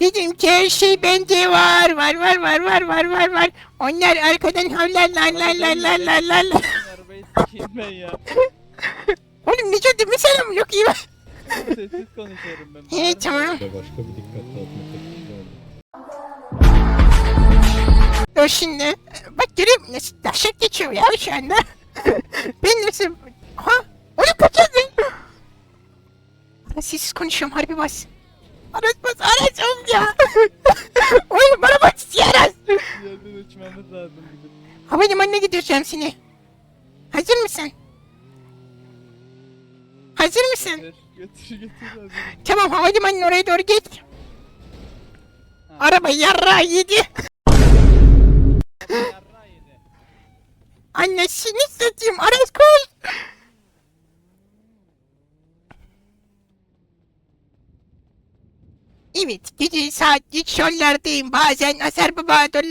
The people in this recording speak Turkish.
Dedim ki her şey bende var. Var var var var var var var. Onlar arkadan havlar la la la la la la la. Arabayı sikeyim ben ya. Oğlum ne dedim mesela mı yok iyi bak. Sessiz konuşuyorum ben. He Bağırma. tamam. Başka bir dikkat dağıtma tekniği. Dur şimdi. Bak musun? Nasıl dahşet geçiyor ya şu anda. ben nasıl... Ha? Oğlum kaçırdın. Ara sessiz konuşuyorum harbi bas. Aras bas Aras oğlum ya. Oğlum bana bak Aras. Bir yerden uçmamız lazım bizim. Havalimanına gidiyoruz seni. Hazır mısın? Hazır mısın? Götür götür götür lazım. Tamam havalimanının oraya doğru git. Araba yarra yedi. Yedi. Annesini satayım Aras koş. Evet gece saat geç şollerdeyim bazen Azer Baba